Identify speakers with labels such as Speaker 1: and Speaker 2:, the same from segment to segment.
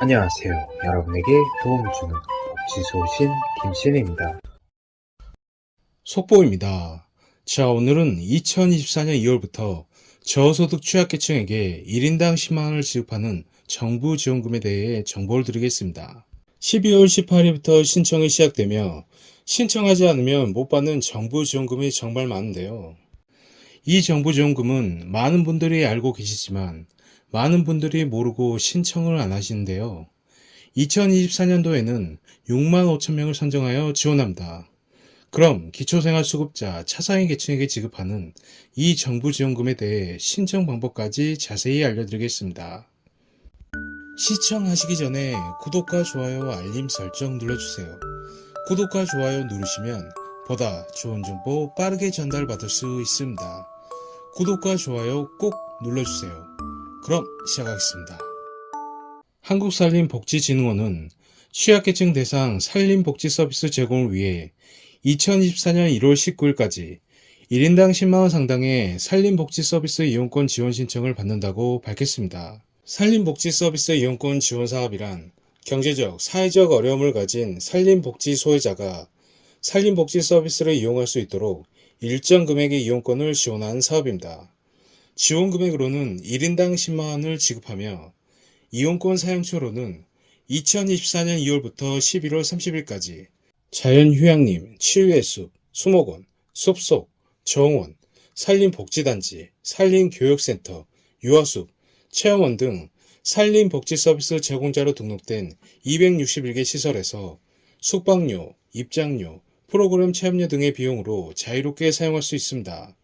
Speaker 1: 안녕하세요. 여러분에게 도움을 주는 복지 소신 김신입니다.
Speaker 2: 속보입니다. 자, 오늘은 2024년 2월부터 저소득 취약계층에게 1인당 10만원을 지급하는 정부 지원금에 대해 정보를 드리겠습니다. 12월 18일부터 신청이 시작되며 신청하지 않으면 못 받는 정부 지원금이 정말 많은데요. 이 정부 지원금은 많은 분들이 알고 계시지만 많은 분들이 모르고 신청을 안 하시는데요. 2024년도에는 6만 5천 명을 선정하여 지원합니다. 그럼 기초생활수급자 차상위 계층에게 지급하는 이 정부 지원금에 대해 신청 방법까지 자세히 알려드리겠습니다. 시청하시기 전에 구독과 좋아요, 알림 설정 눌러주세요. 구독과 좋아요 누르시면 보다 좋은 정보 빠르게 전달받을 수 있습니다. 구독과 좋아요 꼭 눌러주세요. 그럼 시작하겠습니다. 한국산림복지진흥원은 취약계층 대상 산림복지 서비스 제공을 위해 2024년 1월 19일까지 1인당 10만원 상당의 산림복지 서비스 이용권 지원 신청을 받는다고 밝혔습니다. 산림복지 서비스 이용권 지원 사업이란 경제적, 사회적 어려움을 가진 산림복지 소외자가 산림복지 서비스를 이용할 수 있도록 일정 금액의 이용권을 지원하는 사업입니다. 지원 금액으로는 1인당 10만원을 지급하며 이용권 사용처로는 2024년 2월부터 11월 30일까지 자연휴양림, 치유의 숲, 수목원, 숲속, 정원, 산림복지단지, 산림교육센터, 유아숲, 체험원 등 산림복지 서비스 제공자로 등록된 261개 시설에서 숙박료, 입장료, 프로그램 체험료 등의 비용으로 자유롭게 사용할 수 있습니다.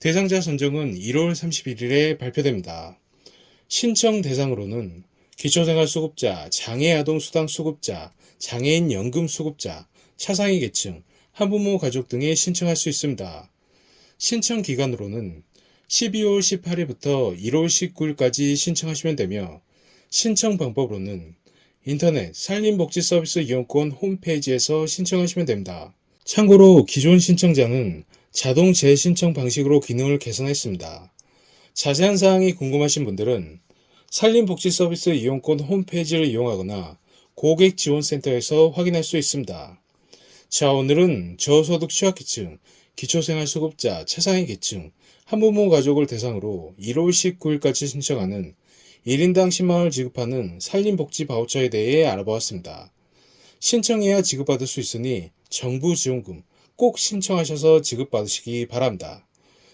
Speaker 2: 대상자 선정은 1월 31일에 발표됩니다. 신청 대상으로는 기초생활수급자, 장애아동수당수급자, 장애인 연금수급자, 차상위 계층, 한부모 가족 등이 신청할 수 있습니다. 신청 기간으로는 12월 18일부터 1월 19일까지 신청하시면 되며 신청 방법으로는 인터넷 산림복지 서비스 이용권 홈페이지에서 신청하시면 됩니다. 참고로 기존 신청자는 자동 재신청 방식으로 기능을 개선했습니다. 자세한 사항이 궁금하신 분들은 산림복지서비스 이용권 홈페이지를 이용하거나 고객지원센터에서 확인할 수 있습니다. 자, 오늘은 저소득 취약계층, 기초생활수급자, 차상위 계층, 한부모 가족을 대상으로 1월 19일까지 신청하는 1인당 10만원을 지급하는 산림복지 바우처에 대해 알아보았습니다. 신청해야 지급받을 수 있으니 정부 지원금 꼭 신청하셔서 지급받으시기 바랍니다.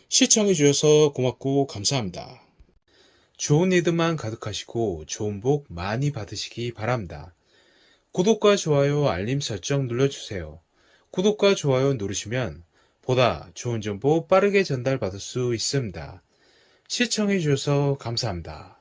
Speaker 2: 시청해 주셔서 고맙고 감사합니다. 좋은 일들만 가득하시고 좋은 복 많이 받으시기 바랍니다. 구독과 좋아요, 알림 설정 눌러주세요. 구독과 좋아요 누르시면 보다 좋은 정보 빠르게 전달받을 수 있습니다. 시청해 주셔서 감사합니다.